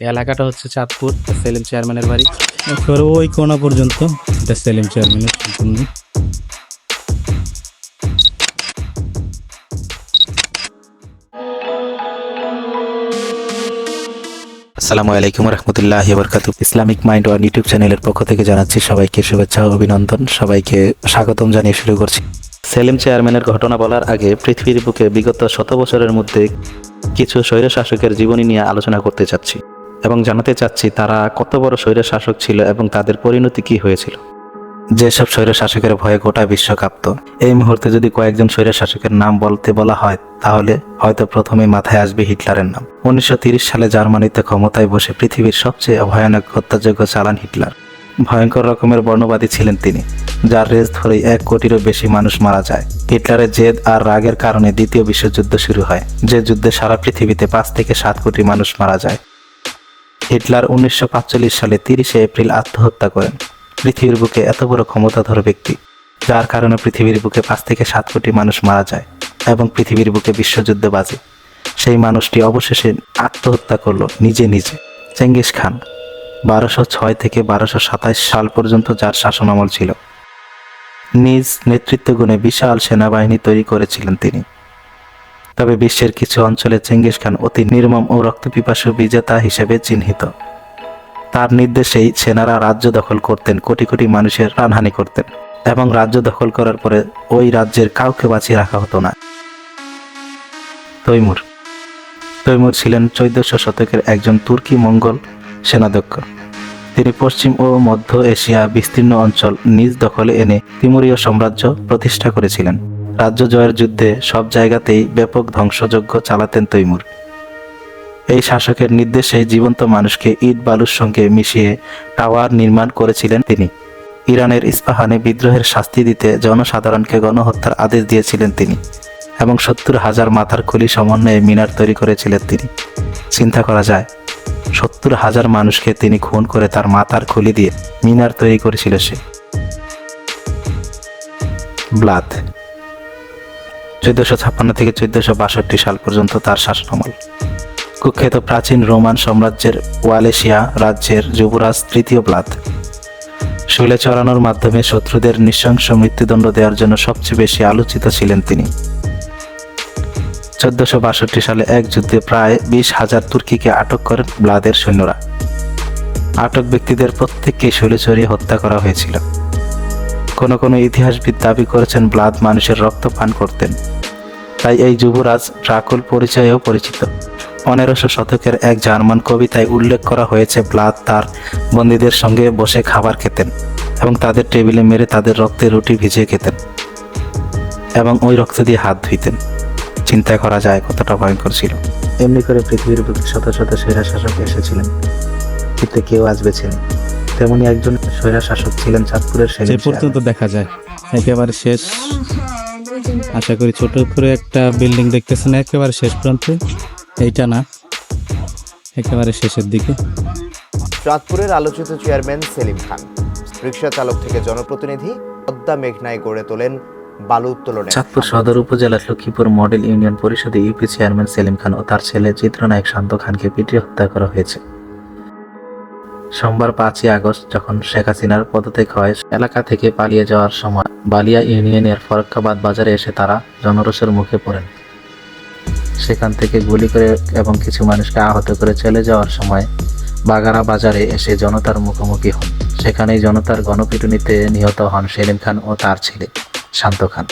এলাকাটা হচ্ছে চাঁদপুর সেলিম চেয়ারম্যানের বাড়ি। ওই কোনা পর্যন্ত, এটা সেলিম চেয়ারম্যানের সম্পূর্ণ আসসালামু আলাইকুম রহমতুল্লাহ বরকাত ইসলামিক মাইন্ড ওয়ান ইউটিউব চ্যানেলের পক্ষ থেকে জানাচ্ছি সবাইকে শুভেচ্ছা ও অভিনন্দন। সবাইকে স্বাগতম জানিয়ে শুরু করছি। সেলিম চেয়ারম্যানের ঘটনা বলার আগে পৃথিবীর বুকে বিগত শত বছরের মধ্যে কিছু স্বৈরশাসকের জীবনী নিয়ে আলোচনা করতে চাচ্ছি। এবং জানাতে চাচ্ছি তারা কত বড় স্বৈর শাসক ছিল এবং তাদের পরিণতি কি হয়েছিল। যেসব স্বৈর শাসকের ভয়ে গোটা বিশ্ব কাঁপত। এই মুহূর্তে যদি কয়েকজন স্বৈর শাসকের নাম বলতে বলা হয়, তাহলে হয়তো প্রথমে মাথায় আসবে হিটলারের নাম। উনিশশো সালে জার্মানিতে ক্ষমতায় বসে পৃথিবীর সবচেয়ে ভয়ানক হত্যাযোগ্য চালান হিটলার। ভয়ঙ্কর রকমের বর্ণবাদী ছিলেন তিনি, যার রেস ধরেই এক কোটিরও বেশি মানুষ মারা যায়। হিটলারের জেদ আর রাগের কারণে দ্বিতীয় বিশ্বযুদ্ধ শুরু হয়, যে যুদ্ধে সারা পৃথিবীতে পাঁচ থেকে সাত কোটি মানুষ মারা যায়। হিটলার উনিশশো সালে তিরিশে এপ্রিল আত্মহত্যা করেন। পৃথিবীর বুকে এত বড় ক্ষমতাধর ব্যক্তি, যার কারণে পৃথিবীর বুকে পাঁচ থেকে সাত কোটি মানুষ মারা যায় এবং পৃথিবীর বুকে বিশ্বযুদ্ধ বাজে। সেই মানুষটি অবশেষে আত্মহত্যা করল নিজে নিজে। চেঙ্গিস খান, বারোশো ছয় থেকে বারোশো সাতাইশ সাল পর্যন্ত যার শাসনামল ছিল। নিজ নেতৃত্ব গুণে বিশাল সেনাবাহিনী তৈরি করেছিলেন তিনি। তবে বিশ্বের কিছু অঞ্চলে চেঙ্গিস খান অতি নির্মম ও রক্তপিপাসু বিজেতা হিসেবে চিহ্নিত। তার নির্দেশেই সেনারা রাজ্য দখল করতেন, কোটি কোটি মানুষের প্রাণহানি করতেন এবং রাজ্য দখল করার পরে ওই রাজ্যের কাউকে বাঁচিয়ে রাখা হতো না। তৈমুর। তৈমুর ছিলেন চৌদ্দশো শতকের একজন তুর্কি মঙ্গল সেনাধ্যক্ষ। তিনি পশ্চিম ও মধ্য এশিয়া বিস্তীর্ণ অঞ্চল নিজ দখলে এনে তিমুরীয় সাম্রাজ্য প্রতিষ্ঠা করেছিলেন। রাজ্য জয়ের যুদ্ধে সব জায়গাতেই ব্যাপক ধ্বংসযজ্ঞ চালাতেন তৈমুর। এই শাসকের নির্দেশে জীবন্ত মানুষকে ইট বালুর সঙ্গে মিশিয়ে টাওয়ার নির্মাণ করেছিলেন তিনি। ইরানের ইস্পাহানে বিদ্রোহের শাস্তি দিতে জনসাধারণকে গণহত্যার আদেশ দিয়েছিলেন তিনি এবং সত্তর হাজার মাথার খুলি সমন্বয়ে মিনার তৈরি করেছিলেন তিনি। চিন্তা করা যায়, সত্তর হাজার মানুষকে তিনি খুন করে তার মাথার খুলি দিয়ে মিনার তৈরি করেছিল সে। ব্লাদ চোদ্দশো ছাপ্পান্ন থেকে চোদ্দশো বাষট্টি সাল পর্যন্ত তার শাসনামল কুখ্যাত প্রাচীন রোমান সাম্রাজ্যের ওয়ালেশিয়া রাজ্যের যুবরাজ তৃতীয় ব্লাদ। শুলে চড়ানোর মাধ্যমে শত্রুদের নৃশংস মৃত্যুদণ্ড দেওয়ার জন্য সবচেয়ে বেশি আলোচিত ছিলেন তিনি। চোদ্দশো বাষট্টি সালে এক যুদ্ধে প্রায় বিশ হাজার তুর্কিকে আটক করেন ব্লাদের সৈন্যরা। আটক ব্যক্তিদের প্রত্যেককে শৈলে হত্যা করা হয়েছিল। কোনো কোনো ইতিহাসবিদ দাবি করেছেন ব্লাদ মানুষের রক্ত পান করতেন। তাই এই যুবরাজ ড্রাকুল পরিচয়েও পরিচিত। পনেরোশো শতকের এক জার্মান কবিতায় উল্লেখ করা হয়েছে ব্লাদ তার বন্দীদের সঙ্গে বসে খাবার খেতেন এবং তাদের টেবিলে মেরে তাদের রক্তে রুটি ভিজিয়ে খেতেন এবং ওই রক্ত দিয়ে হাত ধুইতেন। চিন্তা করা যায় কতটা ভয়ঙ্কর ছিল। এমনি করে পৃথিবীর বুকে শত শত স্বৈরা শাসক এসেছিলেন, কিন্তু কেউ আজ বেছে নেই। তেমনি একজন স্বৈরা শাসক ছিলেন চাঁদপুরের সেলিম পর্যন্ত দেখা যায় একেবারে শেষ। আশা করি ছোট করে একটা বিল্ডিং দেখতেছেন একেবারে শেষ প্রান্তে। এইটা না একেবারে শেষের দিকে। চাঁদপুরের আলোচিত চেয়ারম্যান সেলিম খান রিক্সা চালক থেকে জনপ্রতিনিধি পদ্মা মেঘনায় গড়ে তোলেন বালু উত্তোলনে। চাঁদপুর সদর উপজেলার লক্ষ্মীপুর মডেল ইউনিয়ন পরিষদে ইউপি চেয়ারম্যান সেলিম খান ও তার ছেলে চিত্রনায়ক শান্ত খানকে পিটিয়ে হত্যা করা হয়েছে। সোমবার পাঁচই আগস্ট যখন শেখ হাসিনার পদত্যাগ হয়, এলাকা থেকে পালিয়ে যাওয়ার সময় বালিয়া ইউনিয়নের ফরক্কাবাদ বাজারে এসে তারা জনরোষের মুখে পড়েন। সেখান থেকে গুলি করে এবং কিছু মানুষকে আহত করে চলে যাওয়ার সময় বাগারা বাজারে এসে জনতার মুখোমুখি হন। সেখানেই জনতার গণপিটুনিতে নিহত হন সেলিম খান ও তার ছেলে শান্ত খান।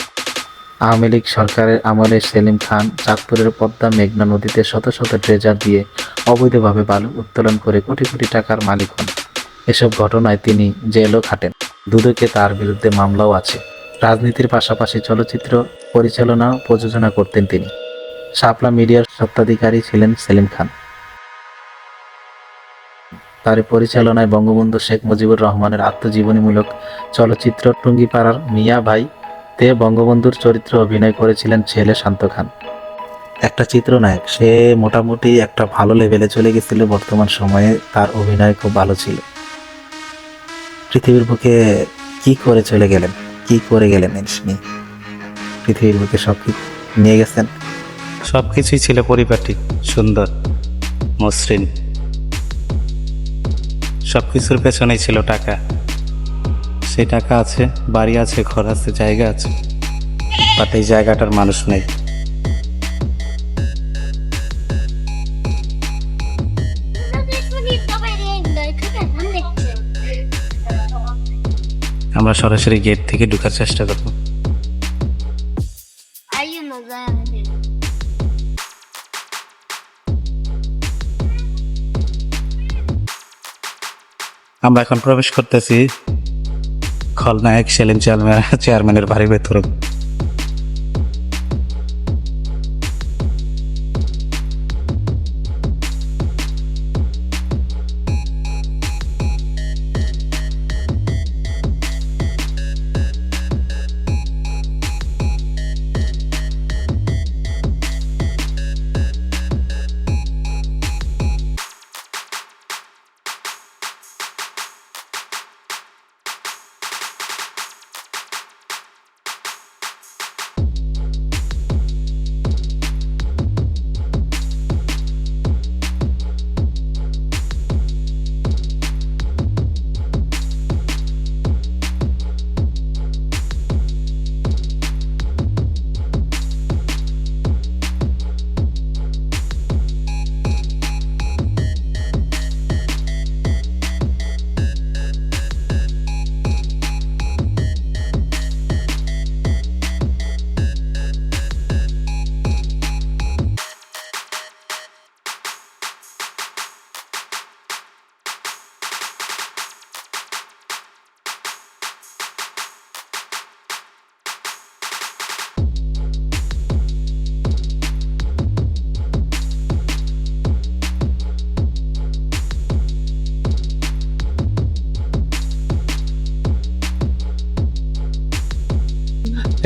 আওয়ামী লীগ সরকারের আমলে সেলিম খান চাঁদপুরের পদ্মা মেঘনা নদীতে শত শত ড্রেজার দিয়ে অবৈধভাবে বালু উত্তোলন করে কোটি কোটি টাকার মালিক হন। এসব ঘটনায় তিনি জেলও খাটেন। দুদকে তার বিরুদ্ধে মামলাও আছে। রাজনীতির পাশাপাশি চলচ্চিত্র পরিচালনা প্রযোজনা করতেন তিনি। শাপলা মিডিয়ার স্বত্বাধিকারী ছিলেন সেলিম খান। তার পরিচালনায় বঙ্গবন্ধু শেখ মুজিবুর রহমানের আত্মজীবনীমূলক চলচ্চিত্র টুঙ্গিপাড়ার মিয়া ভাই তে বঙ্গবন্ধুর চরিত্র অভিনয় করেছিলেন ছেলে শান্ত খান। একটা চিত্রনায়ক, সে মোটামুটি একটা ভালো লেভেলে চলে গেছিল, বর্তমান সময়ে তার অভিনয় খুব ভালো ছিল। পৃথিবীর বুকে কি করে চলে গেলেন, কি করে গেলেন তিনি পৃথিবীর বুকে সব কি নিয়ে গেছেন। সব কিছুই ছিল পরিপাটি সুন্দর, মসৃণ। সব কিছুর পেছনেই ছিল টাকা। সেই টাকা আছে, বাড়ি আছে, ঘর আছে, জায়গা আছে বাট এই জায়গাটার মানুষ নেই আমরা সরাসরি গেট থেকে ঢোকার চেষ্টা করব. আমরা এখন প্রবেশ করতেছি খলনায়ক সেলিম চেয়ারম্যান চেয়ারম্যানের বাড়ির ভেতরে।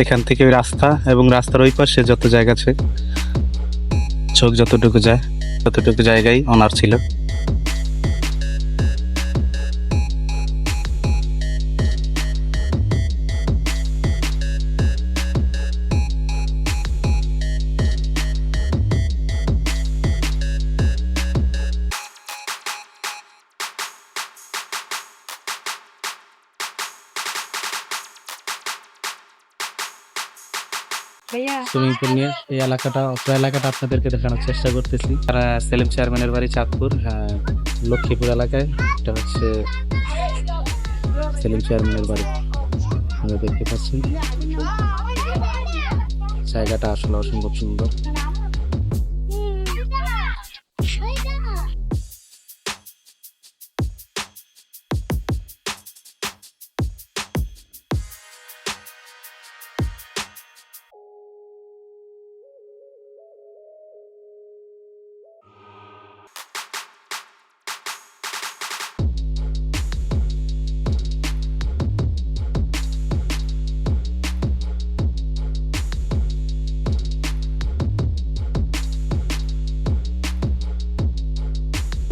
এখান থেকে রাস্তা এবং রাস্তার ওই পাশে যত জায়গা আছে, চোখ যতটুকু যায়, ততটুকু জায়গায় অনার ছিল। সুইমিং পুল নিয়ে এই এলাকাটা অত এলাকাটা আপনাদেরকে দেখানোর চেষ্টা করতেছি। তারা সেলিম চেয়ারম্যানের বাড়ি চাঁদপুর হ্যাঁ, লক্ষ্মীপুর এলাকায়। এটা হচ্ছে সেলিম চেয়ারম্যানের বাড়ি। আমরা দেখতে পাচ্ছি জায়গাটা আসলে অসম্ভব সুন্দর।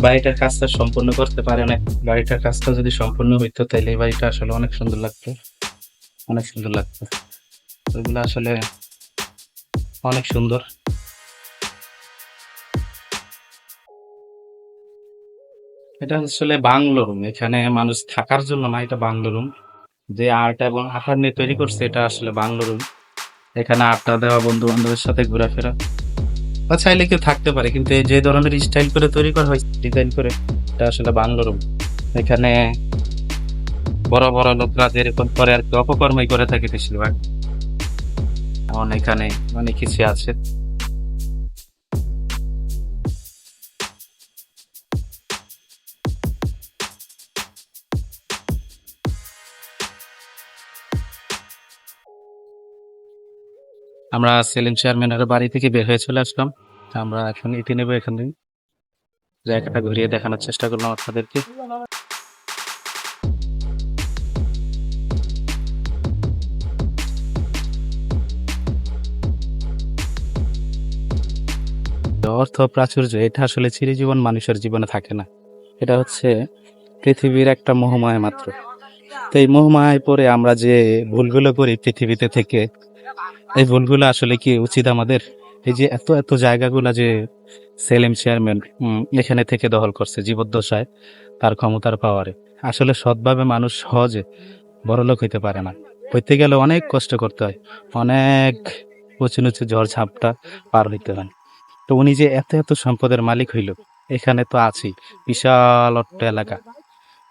বাড়িটার কাজটা সম্পূর্ণ করতে পারে না। বাড়িটার কাজটা যদি সম্পূর্ণ হইতো তাহলে এই বাড়িটা আসলে অনেক সুন্দর লাগতো। অনেক সুন্দর লাগতো। ওইগুলো আসলে অনেক সুন্দর। এটা আসলে বাংলো রুম এখানে মানুষ থাকার জন্য না, এটা বাংলো রুম যে আর্ট এবং আকার নিয়ে তৈরি করছে, এটা আসলে বাংলো রুম এখানে আড্ডা দেওয়া বন্ধু বান্ধবের সাথে ঘোরাফেরা। বা চাইলে কেউ থাকতে পারে, কিন্তু যে ধরনের স্টাইল করে তৈরি করা হয় ডিজাইন করে, এটা আসলে বাংলো রুম এখানে বড় বড় লোকরা যেরকম করে আর কি, অপকর্মই করে থাকে বেশিরভাগ। এমন এখানে অনেক কিছু আছে। আমরা সেলিম চেয়ারম্যানের বাড়ি থেকে বের হয়ে চলে আসলাম। আমরা এখন ইতি নেব এখান থেকে জায়গাটা ঘুরিয়ে দেখানোর চেষ্টা করলাম আপনাদেরকে। অর্থ প্রাচুর্য, এটা আসলে চিরজীবন মানুষের জীবনে থাকে না। এটা হচ্ছে পৃথিবীর একটা মোহমায় মাত্র। তো এই মোহমায় পরে আমরা যে ভুলগুলো করি পৃথিবীতে থেকে এই ভুলগুলো আসলে কি উচিত আমাদের? এই যে এত এত জায়গাগুলা যে সেলিম চেয়ারম্যান এখানে থেকে দখল করছে জীবদ্দশায়, তার ক্ষমতার পাওয়ারে। আসলে সৎভাবে মানুষ সহজে বড়লোক হইতে পারে না। হইতে গেলে অনেক কষ্ট করতে হয়। অনেক উঁচু নিচু ঝড় ঝাপটা পার হইতে হয়। তো উনি যে এত এত সম্পদের মালিক হইল, এখানে তো আছেই বিশাল অট্ট এলাকা।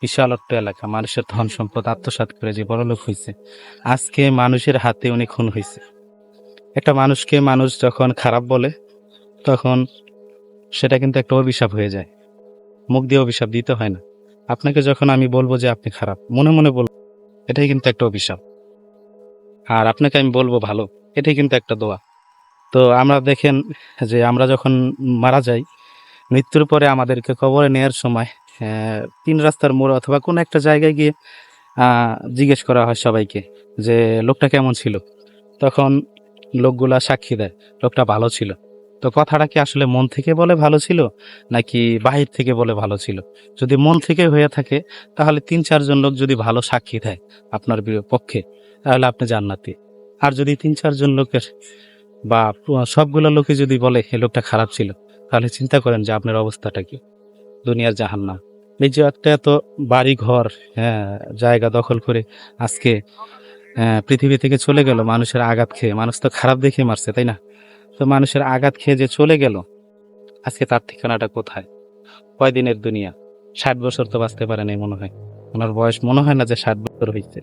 বিশাল অট্ট এলাকা। মানুষের ধন সম্পদ আত্মসাৎ করে যে বড়লোক হয়েছে আজকে মানুষের হাতে উনি খুন হয়েছে একটা মানুষকে মানুষ যখন খারাপ বলে, তখন সেটা কিন্তু একটা অভিশাপ হয়ে যায়। মুখ দিয়ে অভিশাপ দিতে হয় না। আপনাকে যখন আমি বলব যে আপনি খারাপ, মনে মনে বলব এটাই কিন্তু একটা অভিশাপ। আর আপনাকে আমি বলব ভালো, এটাই কিন্তু একটা দোয়া। তো আমরা দেখেন যে আমরা যখন মারা যাই, মৃত্যুর পরে আমাদেরকে কবরে নেওয়ার সময় তিন রাস্তার মোড় অথবা কোনো একটা জায়গায় গিয়ে জিজ্ঞেস করা হয় সবাইকে যে লোকটা কেমন ছিল। তখন লোকগুলা সাক্ষী দেয়, লোকটা ভালো ছিল। তো কথাটা কি আসলে মন থেকে বলে ভালো ছিল, নাকি বাহির থেকে বলে ভালো ছিল? যদি মন থেকে হয়ে থাকে, তাহলে তিন চারজন লোক যদি ভালো সাক্ষী দেয় আপনার পক্ষে, তাহলে আপনি জান্নাতি। আর যদি তিন চারজন লোকের বা সবগুলো লোকে যদি বলে এই লোকটা খারাপ ছিল তাহলে চিন্তা করেন যে আপনার অবস্থাটা কি? দুনিয়ার জাহান্নাম। এই যে একটা এত বাড়ি ঘর হ্যাঁ জায়গা দখল করে আজকে পৃথিবী থেকে চলে গেল, মানুষের আঘাত খেয়ে। মানুষ তো খারাপ দেখে মারছে, তাই না? তো মানুষের আঘাত খেয়ে যে চলে গেল, আজকে তার ঠিকানাটা কোথায়? কয়দিনের দুনিয়া? ষাট বছর তো বাঁচতে পারে নাই মনে হয়। ওনার বয়স মনে হয় না যে ষাট বছর হয়েছে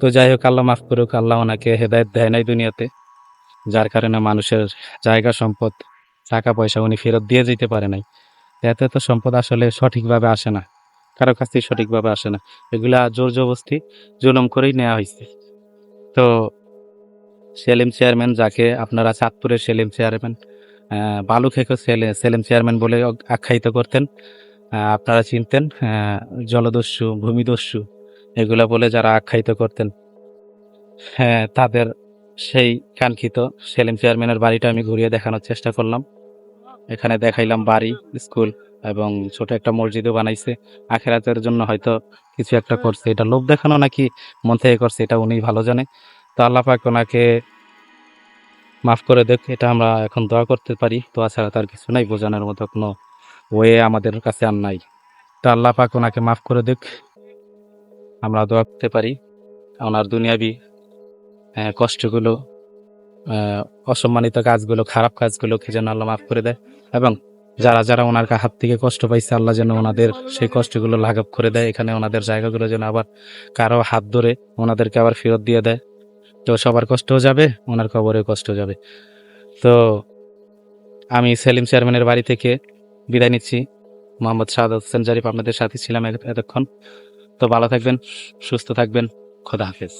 তো যাই হোক, আল্লাহ মাফ করুক, আল্লাহ ওনাকে হেদায়ত দেয় নাই দুনিয়াতে, যার কারণে মানুষের জায়গা সম্পদ, টাকা পয়সা উনি ফেরত দিয়ে যেতে পারে নাই। এত এত সম্পদ আসলে সঠিকভাবে আসে না। কারও কাছ থেকে সঠিকভাবে আসে না। এগুলা জোর জবস্তি জুলম করেই নেওয়া হয়েছে তো সেলিম চেয়ারম্যান যাকে আপনারা চাঁদপুরের সেলিম চেয়ারম্যান বালু খেকো সেলে, সেলিম চেয়ারম্যান বলে আখ্যায়িত করতেন। আপনারা চিনতেন জলদস্যু, ভূমিদস্যু এগুলো বলে যারা আখ্যায়িত করতেন। হ্যাঁ তাদের সেই কাঙ্ক্ষিত সেলিম চেয়ারম্যানের বাড়িটা আমি ঘুরিয়ে দেখানোর চেষ্টা করলাম। এখানে দেখাইলাম বাড়ি, স্কুল। এবং ছোট একটা মসজিদও বানাইছে। আখেরাতের জন্য হয়তো কিছু একটা করছে। এটা লোভ দেখানো নাকি মন থেকে করছে, এটা উনি ভালো জানে। তো আল্লাহ পাক ওনাকে মাফ করে দেখ, এটা আমরা এখন দোয়া করতে পারি। দোয়া ছাড়া তার কিছু নাই, বোঝানোর মতো কোনো ওয়ে আমাদের কাছে আর নাই। তো আল্লাহ পাক ওনাকে মাফ করে দেখ, আমরা দোয়া করতে পারি। ওনার দুনিয়াবি কষ্টগুলো অসম্মানিত কাজগুলো, খারাপ কাজগুলোকে যেন আল্লাহ মাফ করে দেয় এবং যারা যারা ওনার হাত থেকে কষ্ট পাইছে, আল্লাহ যেন ওনাদের সেই কষ্টগুলো লাঘব করে দেয়। এখানে ওনাদের জায়গাগুলো যেন আবার কারও হাত ধরে ওনাদেরকে আবার ফেরত দিয়ে দেয়। তো সবার কষ্টও যাবে, ওনার কবরেও কষ্ট যাবে। তো আমি সেলিম চেয়ারম্যানের বাড়ি থেকে বিদায় নিচ্ছি। মোহাম্মদ সাদ হোসেন জারিফ, আপনাদের সাথে ছিলাম এতক্ষণ। তো ভালো থাকবেন, সুস্থ থাকবেন। খোদা হাফেজ।